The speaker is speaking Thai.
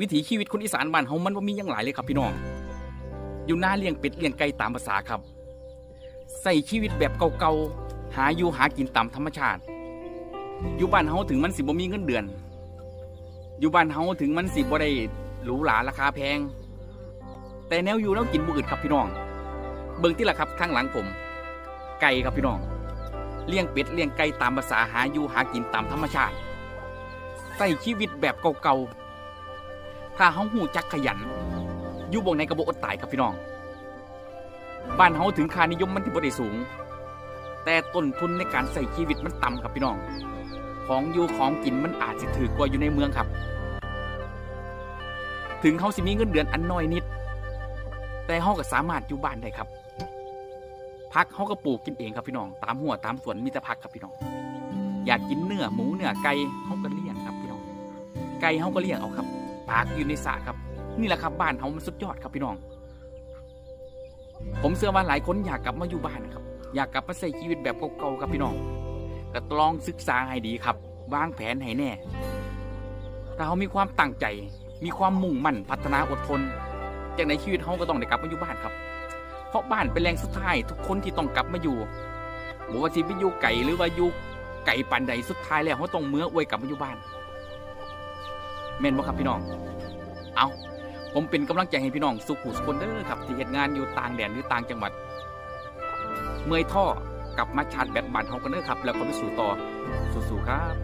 วิถีชีวิตคนอีสานบ้านเฮามันบ่มีหยังหลายเลยครับพี่น้อง อยู่หน้าเลี้ยงเป็ดเลี้ยงไก่ตามภาษาครับ ใส่ชีวิตแบบเก่าๆ หาอยู่หากินตามธรรมชาติ อยู่บ้านเฮาถึงมันสิบ่มีเงินเดือน อยู่บ้านเฮาถึงมันสิบ่ได้หรูหราราคาแพง แต่แนวอยู่แล้วกินบ่อึดครับพี่น้อง เบิ่งที่ละครับข้างหลังผม ไก่ครับพี่น้อง เลี้ยงเป็ดเลี้ยงไก่ตามภาษาหาอยู่หากินตามธรรมชาติ ใส่ชีวิตแบบเก่าๆ ถ้าเฮาหูจักขยัน อยู่บ่งในกระบอกอดตายครับพี่น้อง บ้านเฮาถึงค่านิยมมันที่บ่ได้สูง แต่ต้นทุนในการใส่ชีวิตมันต่ำครับพี่น้อง ของอยู่ของกินมันอาจสิถือกว่าอยู่ในเมืองครับ ถึงเขาสิมีเงินเดือนอันน้อยนิด แต่เฮาก็สามารถอยู่บ้านได้ครับพักเฮาก็ปลูกกินเองครับพี่น้อง ตามหัวตามสวนมีแต่พักครับพี่น้อง อยากกินเนื้อหมูเนื้อไก่เฮาก็เลี้ยงครับพี่น้อง ไก่เฮาก็เลี้ยงเอาครับากอยู่ในสระครับ นี่แหละครับบ้านเฮามันสุดยอดครับพี่น้อง ผมเชื่อว่าหลายคนอยากกลับมาอยู่บ้านครับ อยากกลับมาใช้ชีวิตแบบเก่าๆครับพี่น้องก็ลองศึกษาให้ดีครับวางแผนให้แน่ ถ้าเขามีความตั้งใจ มีความมุ่งมั่นพัฒนาอดทนจากในชีวิตเขาก็ต้องได้กลับมาอยู่บ้านครับ เพราะบ้านเป็นแรงสุดท้ายทุกคนที่ต้องกลับมาอยู่บอกว่าที่ไปอยู่ไก่หรือว่าอยู่ไก่ปันใดสุดท้ายแล้วเขาต้องเมื่ออวยกลับมาอยู่บ้าน แม่นบ่ครับพี่น้อง เอาผมเป็นกำลังใจให้พี่น้องสุขุสุคนเด้อครับ ที่เหตุงานอยู่ต่างแดนหรือต่างจังหวัด เมื่อยท่อกลับมาชาร์จแบตบานเฮากันเด้อครับ แล้วก็ไปสู่ต่อสู้ๆครับ